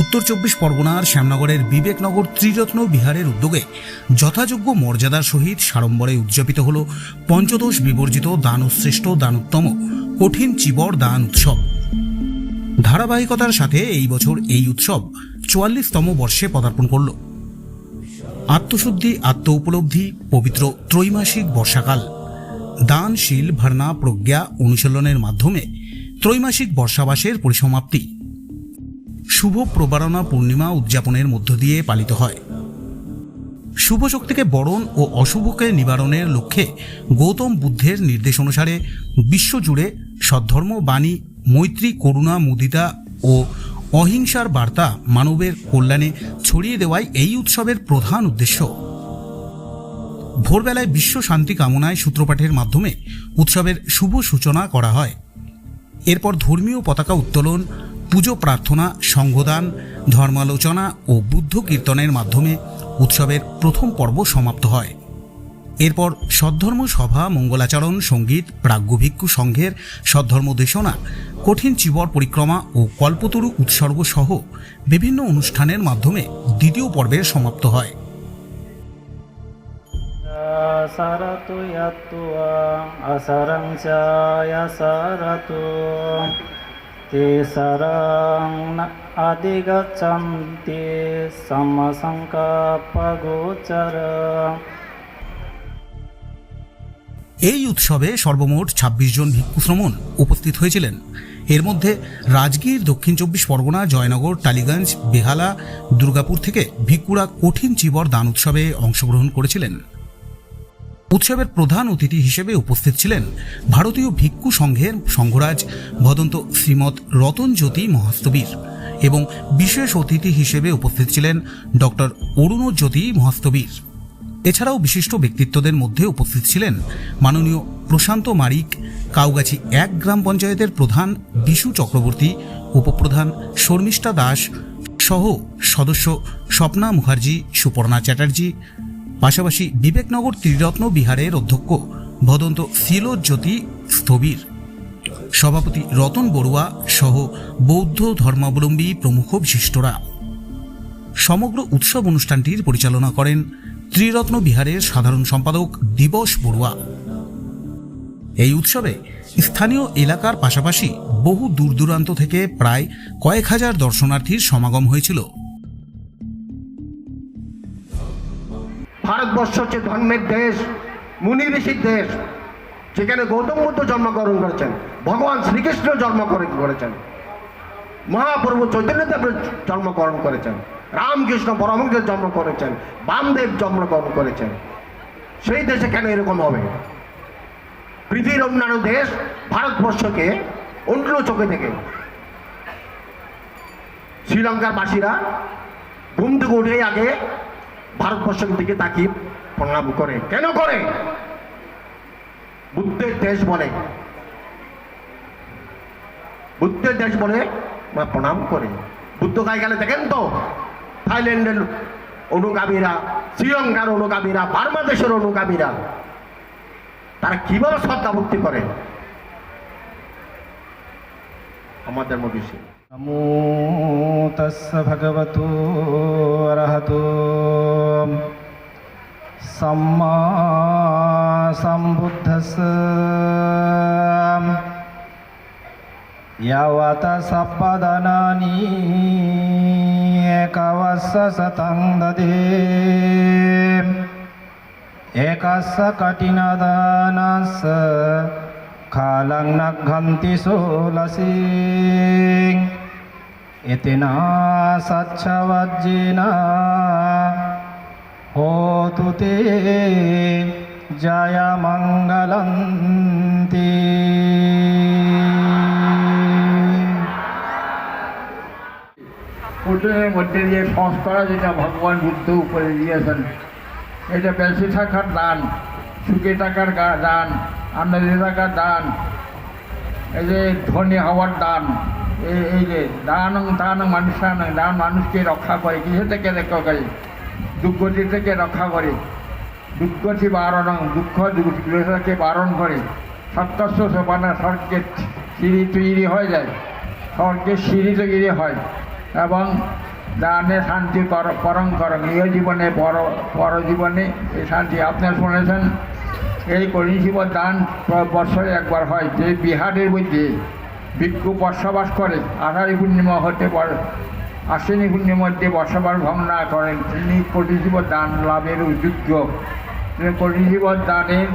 উত্তর চব্বিশ পরগনার শ্যামনগরের বিবেকনগর ত্রিরত্ন বিহারের উদ্যোগে যথাযোগ্য মর্যাদার সহিত সাড়ম্বরে উদযাপিত হল পঞ্চদশ বিবর্জিত দানশ্রেষ্ঠ দানোত্তম কঠিন চিবর দান উৎসব। ধারাবাহিকতার সাথে এই বছর এই উৎসব চুয়াল্লিশতম বর্ষে পদার্পণ করল। আত্মশুদ্ধি আত্ম উপলব্ধি পবিত্র ত্রৈমাসিক বর্ষাকাল, দানশীল ভার্না প্রজ্ঞা অনুশীলনের মাধ্যমে ত্রৈমাসিক বর্ষাবাসের পরিসমাপ্তি। শুভ প্রবারণা পূর্ণিমা উদযাপনের মধ্য দিয়ে পালিত হয়। শুভ শক্তিকে বরণ ও অশুভকে নিবারণের লক্ষ্যে গৌতম বুদ্ধের নির্দেশ অনুসারে বিশ্বজুড়ে সদ্ধর্ম বাণী, মৈত্রী, করুণা, মুদিতা ও অহিংসার বার্তা মানবের কল্যাণে ছড়িয়ে দেওয়াই এই উৎসবের প্রধান উদ্দেশ্য। ভোরবেলায় বিশ্ব শান্তি কামনায় সূত্রপাঠের মাধ্যমে উৎসবের শুভ সূচনা করা হয়। এরপর ধর্মীয় পতাকা উত্তোলন পুজো, প্রার্থনা, সংঘদান, ধর্মালোচনা ও বুদ্ধ কীর্তনের মাধ্যমে উৎসবের প্রথম পর্ব সমাপ্ত হয়। এরপর সদ্ধর্ম সভা, মঙ্গলাচরণ, সংগীত, প্রাজ্ঞভিক্ষু সংঘের সদ্ধর্ম দেশনা, কঠিন চিবর পরিক্রমা ও কল্পতরু উৎসর্গ সহ বিভিন্ন অনুষ্ঠানের মাধ্যমে দ্বিতীয় পর্বের সমাপ্ত হয়। saratu te sarang na adigachanti samasankappagochara এই উৎসবে সর্বমোট ২৬ জন ভিক্ষুশ্রমণ উপস্থিত হয়েছিলেন। এর মধ্যে রাজগীর, দক্ষিণ চব্বিশ পরগনা, জয়নগর, টালিগঞ্জ, বেহালা, দুর্গাপুর থেকে ভিক্ষুরা কঠিন চিবর দান উৎসবে অংশগ্রহণ করেছিলেন। উৎসবের প্রধান অতিথি হিসেবে উপস্থিত ছিলেন ভারতীয় ভিক্ষু সংঘের সংঘরাজ ভদন্ত শ্রীমৎ রতনজ্যোতি মহাস্তবীর এবং বিশেষ অতিথি হিসেবে উপস্থিত ছিলেন ডক্টর অরুণজ্যোতি মহাস্তবীর। এছাড়াও বিশিষ্ট ব্যক্তিত্বদের মধ্যে উপস্থিত ছিলেন মাননীয় প্রশান্ত মারিক, কাউগাছি এক গ্রাম পঞ্চায়েতের প্রধান বিশু চক্রবর্তী, উপপ্রধান শর্মিষ্ঠা দাস সহ সদস্য স্বপ্না মুখার্জি, সুপর্ণা চ্যাটার্জি পাশাপাশি বিবেকনগর ত্রিরত্ন বিহারের অধ্যক্ষ ভদন্ত শিলজ্যোতি স্থবির। সভাপতি রতন বড়ুয়া সহ বৌদ্ধ ধর্মাবলম্বী প্রমুখ বিশিষ্টরা। সমগ্র উৎসব অনুষ্ঠানটির পরিচালনা করেন ত্রিরত্ন বিহারের সাধারণ সম্পাদক দিবস বড়ুয়া। এই উৎসবে স্থানীয় এলাকার পাশাপাশি বহু দূর দূরান্ত থেকে প্রায় কয়েক হাজার দর্শনার্থীর সমাগম হয়েছিল। ভারতবর্ষ হচ্ছে ধর্মের দেশ, মুনি ঋষির দেশ, যেখানে গৌতম বুদ্ধ জন্মগ্রহণ করেছেন, ভগবান শ্রীকৃষ্ণ জন্মগ্রহণ করেছেন, মহাপ্রভু চৈতন্যদেব জন্মগ্রহণ করেছেন, রামকৃষ্ণ পরমহংস জন্ম করেছেন, বামদেব জন্মগ্রহণ করেছেন। সেই দেশে কেন এরকম হবে? পৃথিবীর অন্যান্য দেশ ভারতবর্ষকে অন্য চোখে থেকে শ্রীলঙ্কার বাসীরা ঘুম থেকে উঠেই আগে ভারতবর্ষের দিকে তাকিয়ে প্রণাম করে। কেন করে? বুদ্ধের দেশ বলে। বুদ্ধের দেশ বলে প্রণাম করে। বুদ্ধ গায়ে গেলে দেখেন তো, থাইল্যান্ডের অনুগামীরা, শ্রীলঙ্কার অনুগামীরা বার্মাদেশের অনুগামীরা, তারা কীভাবে শ্রদ্ধা ভক্তি করে? আমাদের মধ্যে නමෝ තස්ස භගවතු අරහතු සම්මා සම්බුද්දස්ස යවත සප්පදානානි ඒකවස්ස සතං දදේ ඒකස්ස කටිනදානස්ස කාලං නක්ඛන්ති සෝලසින් घन्ति सोलसि इति न सच्छवज्जिन होतु ते जय मङ्गलन्ति পুতুলের মধ্যে দিয়ে সংস্কার যেটা ভগবান বুদ্ধ উপরে দিয়েছেন এটা বেশি থাকার দান সুখে থাকার গা- দান আনন্দে থাকার দান এই যে ধনী হওয়ার দান এই যে দান দান মানুষ দান মানুষকে রক্ষা করে কিসে থেকে রক্ষা করে দুর্গতি থেকে রক্ষা করে। দুর্গতি বারণ, দুঃখ দুঃখকে বারণ করে। সত্যস্ব সোপানা স্বর্গের সিঁড়ি তৈরি হয়ে যায়। স্বর্গের সিঁড়ি তৈরি হয় এবং দানে শান্তি পর করম। ইহ জীবনে পর পরজীবনে এই শান্তি। আপনার শুনেছেন? এই করিশিব দান বছরে একবার হয়। যে বিহারের মধ্যে ভিক্ষু বসবাস করে। আষাঢ়ী পূর্ণিমা হতে পারে, আশ্বিনী পূর্ণিমার মধ্যে বসবাস ভঙ্গ না করেন তিনি। করিশিব দান লাভের যোগ্য। করিশিব দানের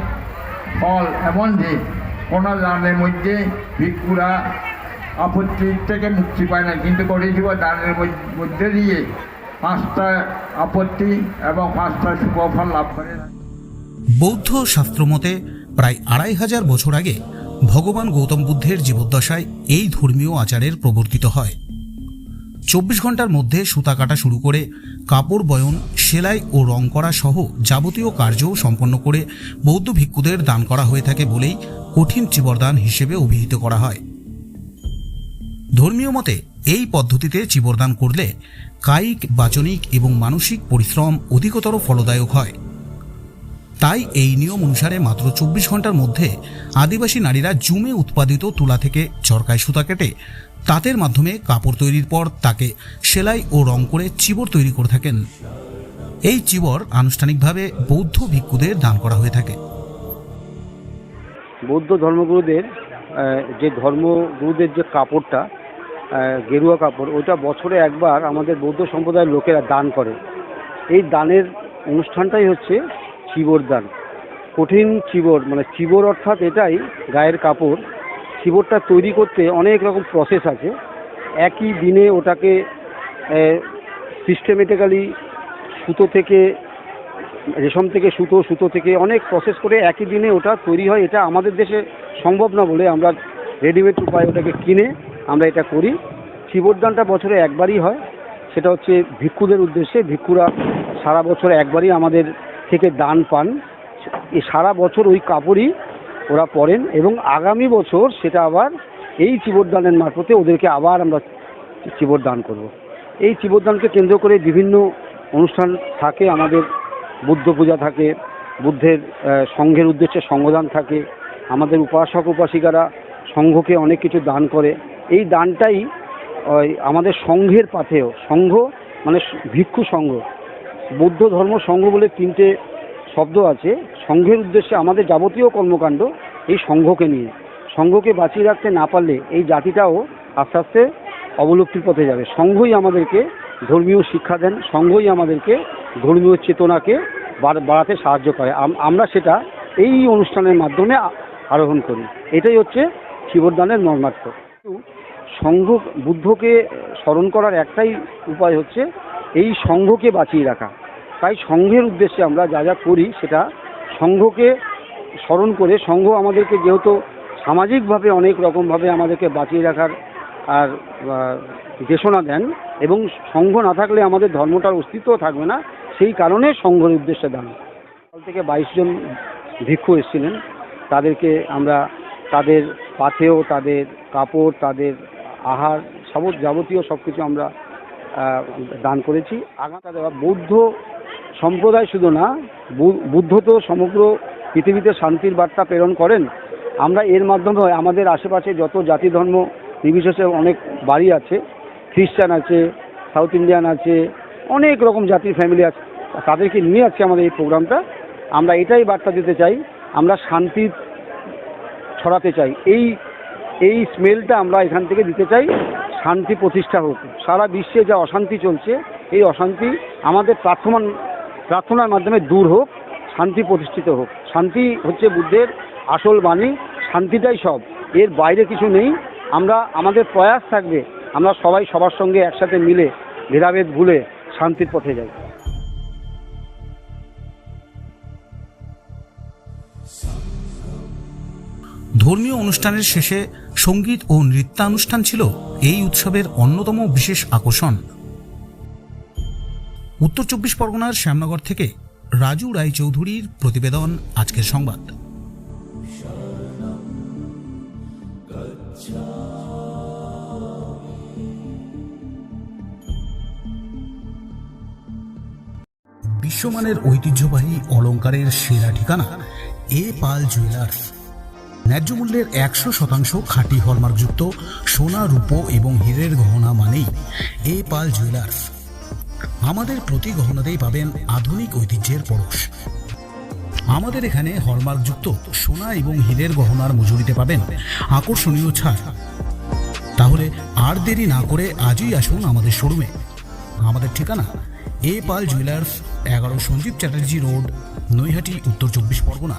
ফল এমন যে, কোনো দানের মধ্যে ভিক্ষুরা আপত্তি থেকে মুক্তি পায় না। কিন্তু করিশিব দানের মধ্যে দিয়ে পাঁচটা আপত্তি এবং পাঁচটা সুফল লাভ করে। বৌদ্ধ শাস্ত্রমতে প্রায় আড়াই হাজার বছর আগে ভগবান গৌতম বুদ্ধের জীবদ্দশায় এই ধর্মীয় আচারের প্রবর্তিত হয়। চব্বিশ ঘণ্টার মধ্যে সুতা কাটা শুরু করে কাপড় বয়ন, সেলাই ও রং করা সহ যাবতীয় কার্য সম্পন্ন করে বৌদ্ধ ভিক্ষুদের দান করা হয়ে থাকে বলেই কঠিন চিবরদান হিসেবে অভিহিত করা হয়। ধর্মীয় মতে এই পদ্ধতিতে চিবরদান করলে কায়িক, বাচনিক এবং মানসিক পরিশ্রম অধিকতর ফলদায়ক হয়। তাই এই নিয়ম অনুসারে মাত্র চব্বিশ ঘণ্টার মধ্যে আদিবাসী নারীরা জুমে উৎপাদিত তুলা থেকে চরকায় সুতা কেটে তাঁতের মাধ্যমে কাপড় তৈরির পর তাকে সেলাই ও রং করে চিবর তৈরি করে থাকেন। এই চিবর আনুষ্ঠানিকভাবে বৌদ্ধ ভিক্ষুদের দান করা হয়ে থাকে। বৌদ্ধ ধর্মগুরুদের যে ধর্মগুরুদের যে কাপড়টা গেরুয়া কাপড় ওটা বছরে একবার আমাদের বৌদ্ধ সম্প্রদায়ের লোকেরা দান করে। এই দানের অনুষ্ঠানটাই হচ্ছে চিবর দান। কঠিন চিবর মানে চিবর অর্থাৎ এটাই গায়ের কাপড়। চিবরটা তৈরি করতে অনেক রকম প্রসেস আছে। একই দিনে ওটাকে সিস্টেমেটিক্যালি সুতো থেকে, রেশম থেকে সুতো সুতো থেকে অনেক প্রসেস করে একই দিনে ওটা তৈরি হয়। এটা আমাদের দেশে সম্ভব না বলে আমরা রেডিমেড উপায়ে ওটাকে কিনে আমরা এটা করি। চিবরদানটা বছরে একবারই হয়। সেটা হচ্ছে ভিক্ষুদের উদ্দেশ্যে। ভিক্ষুরা সারা বছর একবারই আমাদের থেকে দান পান। সারা বছর ওই কাপড়ই ওরা পরেন এবং আগামী বছর সেটা আবার এই চিবরদানের মারফতে ওদেরকে আবার আমরা চিবর দান করব। এই চিবরদানকে কেন্দ্র করে বিভিন্ন অনুষ্ঠান থাকে, আমাদের বুদ্ধ পূজা থাকে, বুদ্ধের সংঘের উদ্দেশ্যে সংঘদান থাকে, আমাদের উপাসক উপাসিকারা সংঘকে অনেক কিছু দান করে। এই দানটাই আমাদের সংঘের পাথেও সংঘ মানে ভিক্ষু সংঘ। বৌদ্ধ ধর্ম সংঘ বলে তিনটে শব্দ আছে। সংঘের উদ্দেশ্যে আমাদের যাবতীয় কর্মকাণ্ড এই সংঘকে নিয়ে। সংঘকে বাঁচিয়ে রাখতে না পারলে এই জাতিটাও আস্তে আস্তে অবলুপ্তির পথে যাবে। সংঘই আমাদেরকে ধর্মীয় শিক্ষা দেন, সংঘই আমাদেরকে ধর্মীয় চেতনাকে বাড়াতে সাহায্য করে। আমরা সেটা এই অনুষ্ঠানের মাধ্যমে আরোহণ করি। এটাই হচ্ছে শিবরদানের মর্মার্থ। সংঘ, বুদ্ধকে স্মরণ করার একটাই উপায় হচ্ছে এই সংঘকে বাঁচিয়ে রাখা। তাই সংঘের উদ্দেশ্যে আমরা যা যা করি সেটা সংঘকে স্মরণ করে, সংঘ আমাদেরকে যেহেতু সামাজিকভাবে অনেক রকমভাবে আমাদেরকে বাঁচিয়ে রাখার আর দেশনা দেন এবং সংঘ না থাকলে আমাদের ধর্মটার অস্তিত্ব থাকবে না, সেই কারণে সংঘের উদ্দেশ্যে দান। কাল থেকে বাইশ জন ভিক্ষু এসেছিলেন। তাদেরকে আমরা তাদের পাথেও তাদের কাপড়, তাদের আহার সব যাবতীয় সব কিছু আমরা দান করেছি। আগামী দেওয়া বৌদ্ধ সম্প্রদায় শুধু না বুদ্ধ তো সমগ্র পৃথিবীতে শান্তির বার্তা প্রেরণ করেন। আমরা এর মাধ্যমে আমাদের আশেপাশে যত জাতি ধর্ম নির্বিশেষে অনেক বাড়ি আছে, খ্রিস্টান আছে, সাউথ ইন্ডিয়ান আছে, অনেক রকম জাতির ফ্যামিলি আছে। তাদেরকে নিয়ে আজকে আমাদের এই প্রোগ্রামটা। আমরা এটাই বার্তা দিতে চাই, আমরা শান্তি ছড়াতে চাই। এই এই স্মেলটা আমরা এখান থেকে দিতে চাই। শান্তি প্রতিষ্ঠা হোক। সারা বিশ্বে যা অশান্তি চলছে, এই অশান্তি আমাদের প্রার্থমান, প্রার্থনার মাধ্যমে দূর হোক, শান্তি প্রতিষ্ঠিত হোক। শান্তি হচ্ছে বুদ্ধের আসল বাণী, শান্তিটাই সব। এর বাইরে কিছু নেই। আমরা, আমাদের প্রয়াস থাকবে। আমরা সবাই সবার সঙ্গে একসাথে মিলে ভেদাভেদ ভুলে শান্তির পথে যাই। ধর্মীয় অনুষ্ঠানের শেষে সংগীত ও নৃত্যানুষ্ঠান ছিল এই উৎসবের অন্যতম বিশেষ আকর্ষণ। উত্তর চব্বিশ পরগনার শ্যামনগর থেকে রাজু রায়চৌধুরীর প্রতিবেদন আজকের সংবাদ। বিশ্বমানের ঐতিহ্যবাহী অলংকারের সেরা ঠিকানা এ পাল জুয়েলার্স। ন্যায্য মূল্যের একশো শতাংশ খাঁটি হলমার্কযুক্ত সোনা, রূপো এবং হীরের গহনা মানেই এ পাল জুয়েলার্স আমাদের প্রতি গহনাতেই পাবেন আধুনিক ঐতিহ্যের পরশ। আমাদের এখানে হলমার্কযুক্ত সোনা এবং হীরের গহনার মজুরিতে পাবেন আকর্ষণীয় ছাড়। তাহলে আর দেরি না করে আজই আসুন আমাদের শোরুমে। আমাদের ঠিকানা এ পাল জুয়েলার্স এগারো সঞ্জীব চ্যাটার্জি রোড, নৈহাটি, উত্তর চব্বিশ পরগনা।